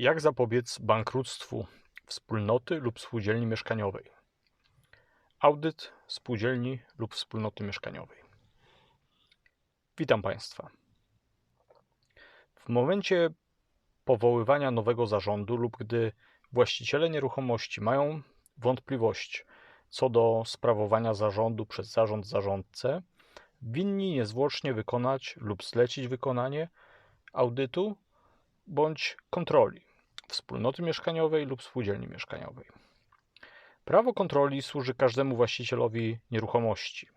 Jak zapobiec bankructwu wspólnoty lub spółdzielni mieszkaniowej? Audyt spółdzielni lub wspólnoty mieszkaniowej. Witam Państwa. W momencie powoływania nowego zarządu lub gdy właściciele nieruchomości mają wątpliwość co do sprawowania zarządu przez zarząd zarządcę, winni niezwłocznie wykonać lub zlecić wykonanie audytu bądź kontroli wspólnoty mieszkaniowej lub spółdzielni mieszkaniowej. Prawo kontroli służy każdemu właścicielowi nieruchomości.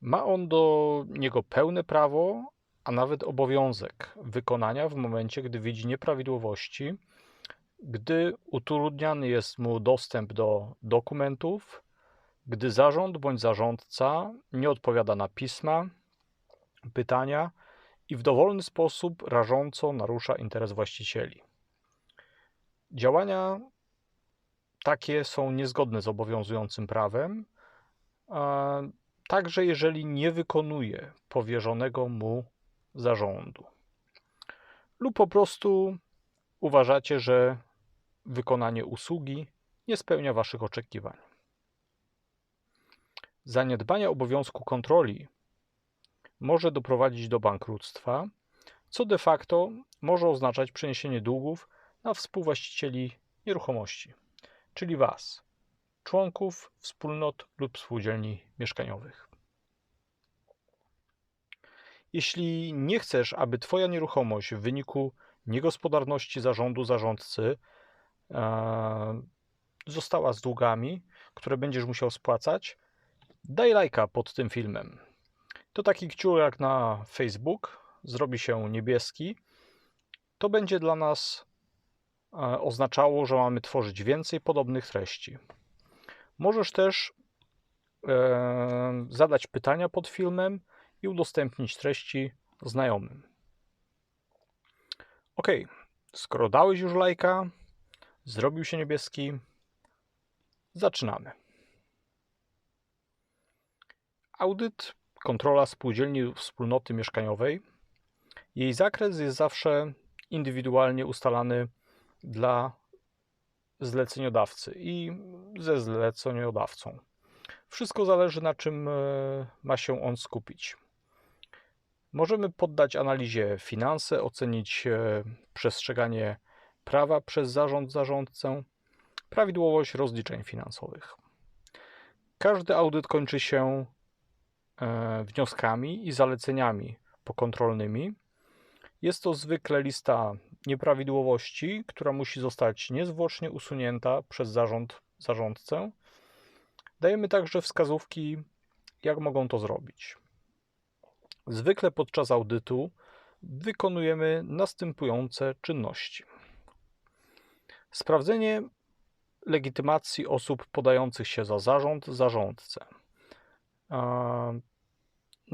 Ma on do niego pełne prawo, a nawet obowiązek wykonania w momencie, gdy widzi nieprawidłowości, gdy utrudniany jest mu dostęp do dokumentów, gdy zarząd bądź zarządca nie odpowiada na pisma, pytania i w dowolny sposób rażąco narusza interes właścicieli. Działania takie są niezgodne z obowiązującym prawem, także jeżeli nie wykonuje powierzonego mu zarządu. Lub po prostu uważacie, że wykonanie usługi nie spełnia Waszych oczekiwań. Zaniedbanie obowiązku kontroli może doprowadzić do bankructwa, co de facto może oznaczać przeniesienie długów na współwłaścicieli nieruchomości, czyli Was, członków wspólnot lub spółdzielni mieszkaniowych. Jeśli nie chcesz, aby Twoja nieruchomość w wyniku niegospodarności zarządu zarządcy e, została z długami, które będziesz musiał spłacać, daj lajka pod tym filmem. To taki kciuk jak na Facebook, zrobi się niebieski. To będzie dla nas oznaczało, że mamy tworzyć więcej podobnych treści. Możesz też e, zadać pytania pod filmem i udostępnić treści znajomym. Ok, skoro dałeś już lajka, zrobił się niebieski, zaczynamy. Audyt, kontrola spółdzielni wspólnoty mieszkaniowej. Jej zakres jest zawsze indywidualnie ustalany dla zleceniodawcy i ze zleceniodawcą. Wszystko zależy na czym e, ma się on skupić. Możemy poddać analizie finanse, ocenić e, przestrzeganie prawa przez zarząd zarządcę, prawidłowość rozliczeń finansowych. Każdy audyt kończy się e, wnioskami i zaleceniami pokontrolnymi. Jest to zwykle lista nieprawidłowości, która musi zostać niezwłocznie usunięta przez zarząd zarządcę. Dajemy także wskazówki, jak mogą to zrobić. Zwykle podczas audytu wykonujemy następujące czynności. Sprawdzenie legitymacji osób podających się za zarząd, zarządcę.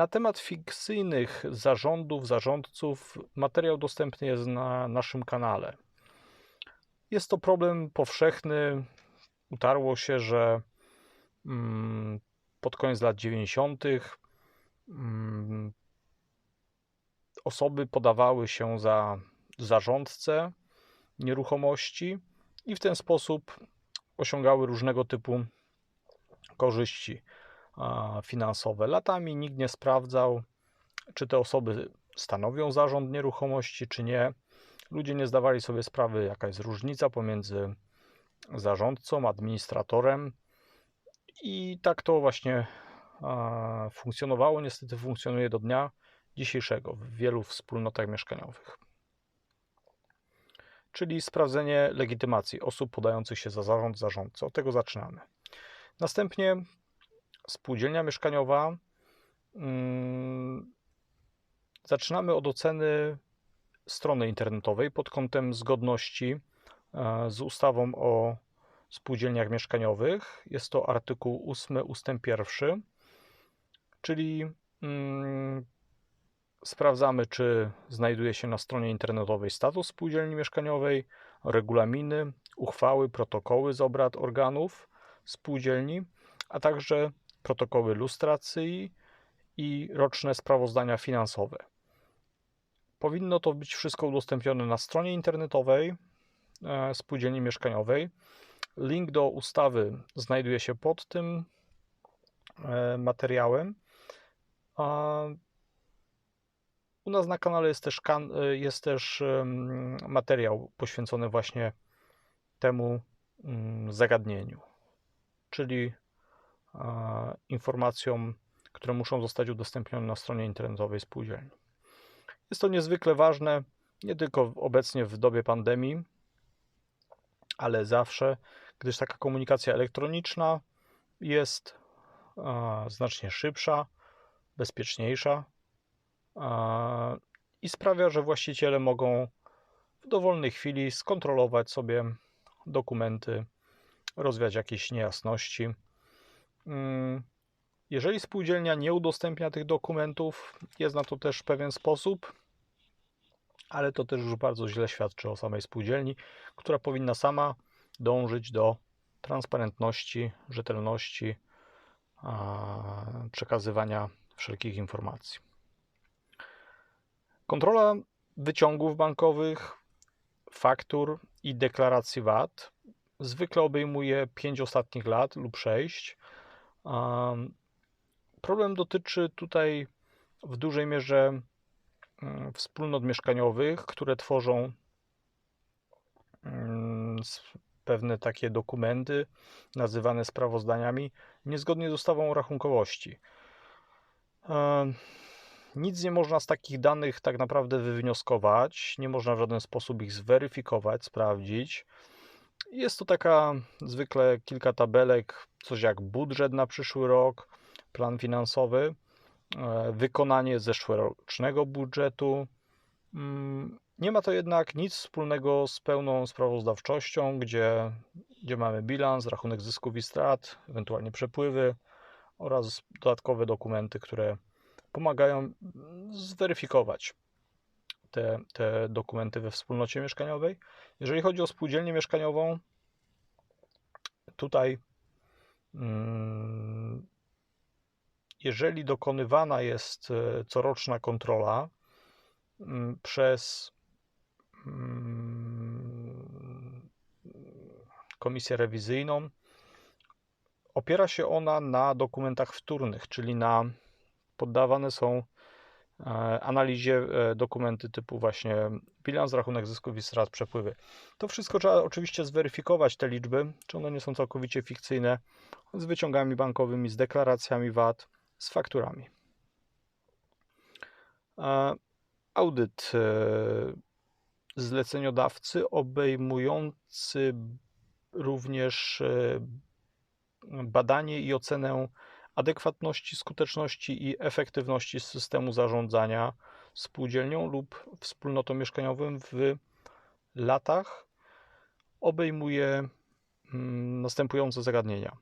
Na temat fikcyjnych zarządów, zarządców materiał dostępny jest na naszym kanale. Jest to problem powszechny. Utarło się, że mm, pod koniec lat 90 osoby podawały się za zarządcę nieruchomości i w ten sposób osiągały różnego typu korzyści finansowe. Latami nikt nie sprawdzał, czy te osoby stanowią zarząd nieruchomości, czy nie. Ludzie nie zdawali sobie sprawy, jaka jest różnica pomiędzy zarządcą, administratorem, i tak to właśnie funkcjonowało. Niestety funkcjonuje do dnia dzisiejszego w wielu wspólnotach mieszkaniowych. Czyli sprawdzenie legitymacji osób podających się za zarząd, zarządcę. Od tego zaczynamy. Następnie spółdzielnia mieszkaniowa. Hmm, zaczynamy od oceny strony internetowej pod kątem zgodności e, z ustawą o spółdzielniach mieszkaniowych. Jest to artykuł 8 ustęp 1, czyli hmm, Sprawdzamy, czy znajduje się na stronie internetowej status spółdzielni mieszkaniowej, regulaminy, uchwały, protokoły z obrad organów spółdzielni, a także protokoły lustracji i roczne sprawozdania finansowe. Powinno to być wszystko udostępnione na stronie internetowej, e, spółdzielni mieszkaniowej. Link do ustawy znajduje się pod tym e, materiałem. U nas na kanale jest też, kan jest też materiał poświęcony właśnie temu mm, zagadnieniu, czyli informacjom, które muszą zostać udostępnione na stronie internetowej spółdzielni. Jest to niezwykle ważne, nie tylko obecnie w dobie pandemii, ale zawsze, gdyż taka komunikacja elektroniczna jest znacznie szybsza, bezpieczniejsza i sprawia, że właściciele mogą w dowolnej chwili skontrolować sobie dokumenty, rozwiać jakieś niejasności. Mm, jeżeli spółdzielnia nie udostępnia tych dokumentów, jest na to też pewien sposób, ale to też już bardzo źle świadczy o samej spółdzielni, która powinna sama dążyć do transparentności, rzetelności, przekazywania wszelkich informacji. Kontrola wyciągów bankowych, faktur i deklaracji VAT zwykle obejmuje 5 ostatnich lat lub 6. Problem dotyczy tutaj w dużej mierze mm, wspólnot mieszkaniowych, które tworzą mm, pewne takie dokumenty nazywane sprawozdaniami niezgodnie z ustawą o rachunkowości. Nic nie można z takich danych tak naprawdę wywnioskować, nie można w żaden sposób ich zweryfikować, sprawdzić. Jest to taka zwykle kilka tabelek, coś jak budżet na przyszły rok, plan finansowy, e, wykonanie zeszłorocznego budżetu. Mm, nie ma to jednak nic wspólnego z pełną sprawozdawczością, gdzie, gdzie mamy bilans, rachunek zysków i strat, ewentualnie przepływy oraz dodatkowe dokumenty, które pomagają zweryfikować te, te dokumenty we wspólnocie mieszkaniowej. Jeżeli chodzi o spółdzielnię mieszkaniową, tutaj mm, jeżeli dokonywana jest e, coroczna kontrola mm, przez mm, komisję rewizyjną, opiera się ona na dokumentach wtórnych, czyli na poddawane są analizie e, dokumenty typu właśnie bilans, rachunek zysków i strat, przepływy. To wszystko trzeba oczywiście zweryfikować, te liczby, czy one nie są całkowicie fikcyjne, z wyciągami bankowymi, z deklaracjami VAT, z fakturami. E, audyt zleceniodawcy obejmujący również badanie i ocenę adekwatności, skuteczności i efektywności systemu zarządzania spółdzielnią lub wspólnotą mieszkaniową w latach obejmuje mm, następujące zagadnienia.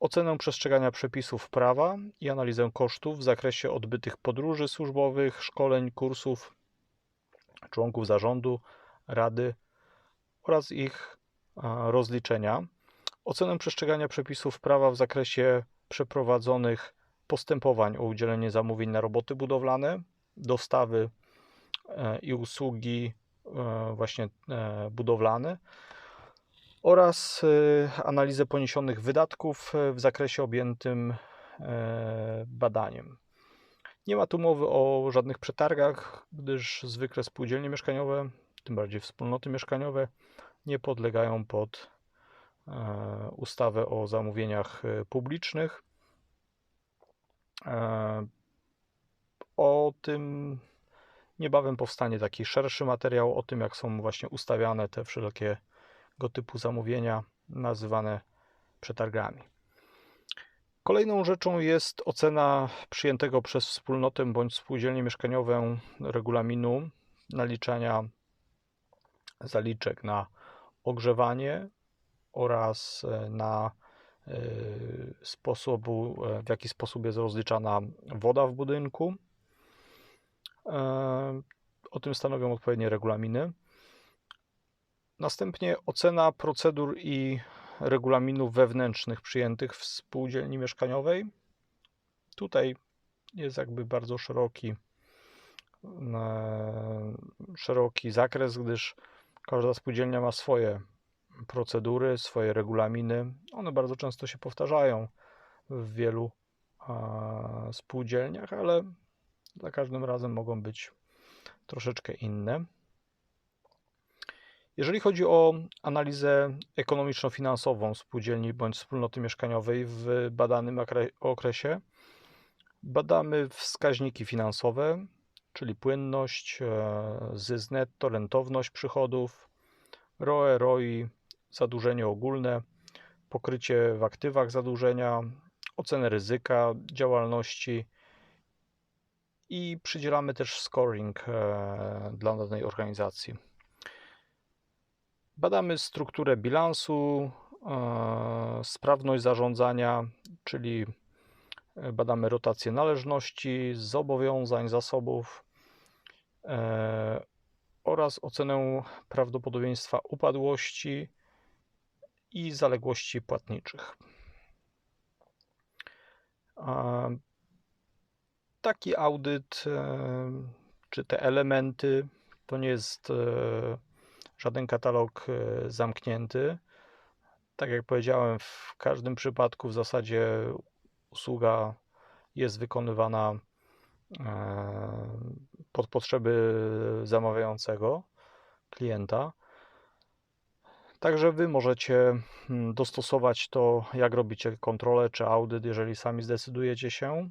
Ocenę przestrzegania przepisów prawa i analizę kosztów w zakresie odbytych podróży służbowych, szkoleń, kursów członków zarządu, rady oraz ich rozliczenia. Ocenę przestrzegania przepisów prawa w zakresie przeprowadzonych postępowań o udzielenie zamówień na roboty budowlane, dostawy e, i usługi e, właśnie e, budowlane oraz analizę poniesionych wydatków w zakresie objętym badaniem. Nie ma tu mowy o żadnych przetargach, gdyż zwykle spółdzielnie mieszkaniowe, tym bardziej wspólnoty mieszkaniowe, nie podlegają pod ustawę o zamówieniach e, publicznych. E, o tym niebawem powstanie taki szerszy materiał o tym, jak są właśnie ustawiane te wszelkiego typu zamówienia, nazywane przetargami. Kolejną rzeczą jest ocena przyjętego przez wspólnotę bądź spółdzielnię mieszkaniową regulaminu naliczania zaliczek na ogrzewanie, oraz e, na e, sposobu, e, w jaki sposób jest rozliczana woda w budynku. O tym stanowią odpowiednie regulaminy. Następnie ocena procedur i regulaminów wewnętrznych przyjętych w spółdzielni mieszkaniowej. Tutaj jest jakby bardzo szeroki, szeroki zakres, gdyż Każda spółdzielnia ma swoje procedury, swoje regulaminy. One bardzo często się powtarzają w wielu spółdzielniach, ale za każdym razem mogą być troszeczkę inne. Jeżeli chodzi o analizę ekonomiczno-finansową spółdzielni bądź wspólnoty mieszkaniowej w badanym okresie, badamy wskaźniki finansowe, czyli płynność, e, zysk netto, rentowność przychodów, ROE, ROI, zadłużenie ogólne, pokrycie w aktywach zadłużenia, ocenę ryzyka działalności i przydzielamy też scoring e, dla danej organizacji. Badamy strukturę bilansu, e, sprawność zarządzania, czyli e, badamy rotację należności, zobowiązań, zasobów oraz ocenę prawdopodobieństwa upadłości i zaległości płatniczych. Taki audyt, e, czy te elementy, to nie jest e, żaden katalog e, zamknięty. Tak jak powiedziałem, w każdym przypadku w zasadzie usługa jest wykonywana pod potrzeby zamawiającego klienta. Także Wy możecie hmm, dostosować to, jak robicie kontrolę czy audyt, jeżeli sami zdecydujecie się.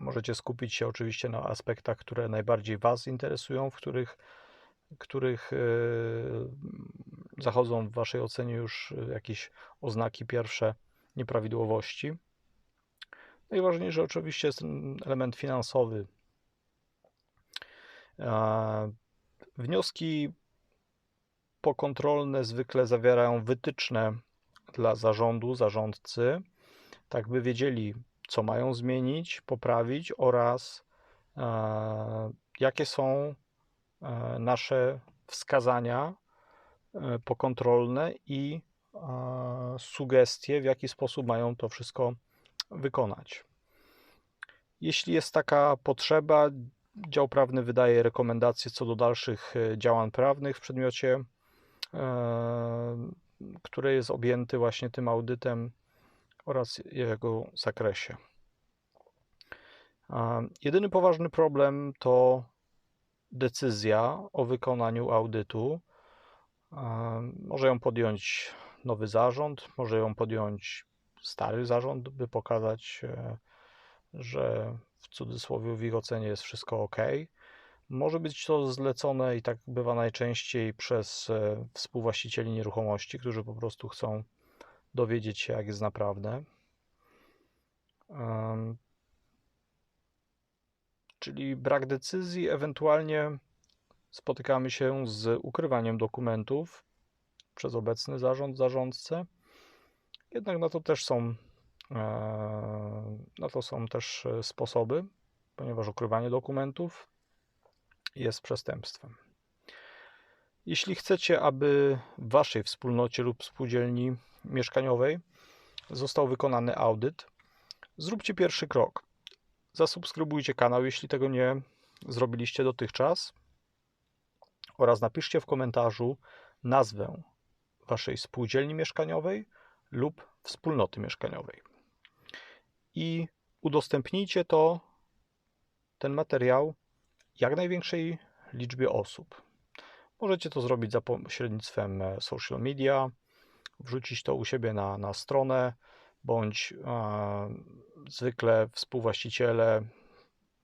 Możecie skupić się oczywiście na aspektach, które najbardziej Was interesują, w których, których yy, zachodzą w Waszej ocenie już jakieś oznaki pierwsze nieprawidłowości. Najważniejszy oczywiście jest ten element finansowy. Wnioski pokontrolne zwykle zawierają wytyczne dla zarządu, zarządcy, tak by wiedzieli, co mają zmienić, poprawić oraz e, jakie są e, nasze wskazania e, pokontrolne i sugestie, w jaki sposób mają to wszystko wykonać. Jeśli jest taka potrzeba, dział prawny wydaje rekomendacje co do dalszych działań prawnych w przedmiocie który jest objęty właśnie tym audytem oraz jego zakresie. Jedyny poważny problem to decyzja o wykonaniu audytu. Może ją podjąć nowy zarząd, może ją podjąć stary zarząd, by pokazać, e, że w cudzysłowie w ich ocenie jest wszystko ok. Może być to zlecone i tak bywa najczęściej przez e, współwłaścicieli nieruchomości, którzy po prostu chcą dowiedzieć się, jak jest naprawdę. Czyli brak decyzji, ewentualnie spotykamy się z ukrywaniem dokumentów przez obecny zarząd, zarządcę. Jednak na to też są, e, na to są też e, sposoby, ponieważ ukrywanie dokumentów jest przestępstwem. Jeśli chcecie, aby w Waszej wspólnocie lub spółdzielni mieszkaniowej został wykonany audyt, zróbcie pierwszy krok. Zasubskrybujcie kanał, jeśli tego nie zrobiliście dotychczas, oraz napiszcie w komentarzu nazwę Waszej spółdzielni mieszkaniowej lub wspólnoty mieszkaniowej. I udostępnijcie to, ten materiał jak największej liczbie osób. Możecie to zrobić za pośrednictwem e, social media, wrzucić to u siebie na, na stronę, bądź e, zwykle współwłaściciele,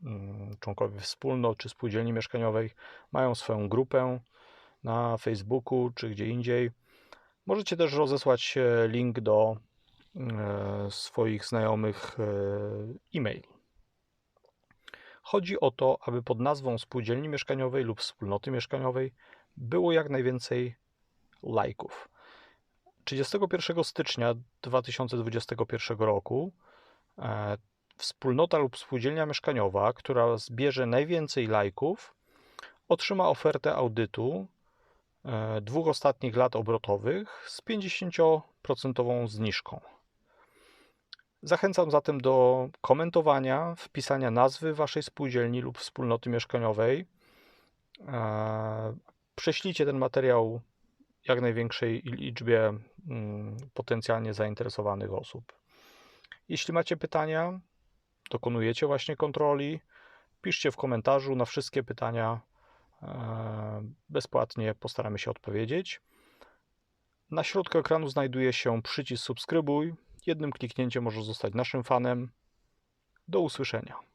mm, członkowie wspólnot czy spółdzielni mieszkaniowej mają swoją grupę na Facebooku czy gdzie indziej. Możecie też rozesłać e, link do e, swoich znajomych e-mail. Chodzi o to, aby pod nazwą spółdzielni mieszkaniowej lub wspólnoty mieszkaniowej było jak najwięcej lajków. 31 stycznia 2021 roku e, wspólnota lub spółdzielnia mieszkaniowa, która zbierze najwięcej lajków, otrzyma ofertę audytu e, dwóch ostatnich lat obrotowych z 50% zniżką. Zachęcam zatem do komentowania, wpisania nazwy waszej spółdzielni lub wspólnoty mieszkaniowej, e, Prześlijcie ten materiał jak największej liczbie mm, potencjalnie zainteresowanych osób. Jeśli macie pytania, dokonujecie właśnie kontroli, piszcie w komentarzu na wszystkie pytania. e, Bezpłatnie postaramy się odpowiedzieć. Na środku ekranu znajduje się przycisk subskrybuj. Jednym kliknięciem możesz zostać naszym fanem. Do usłyszenia.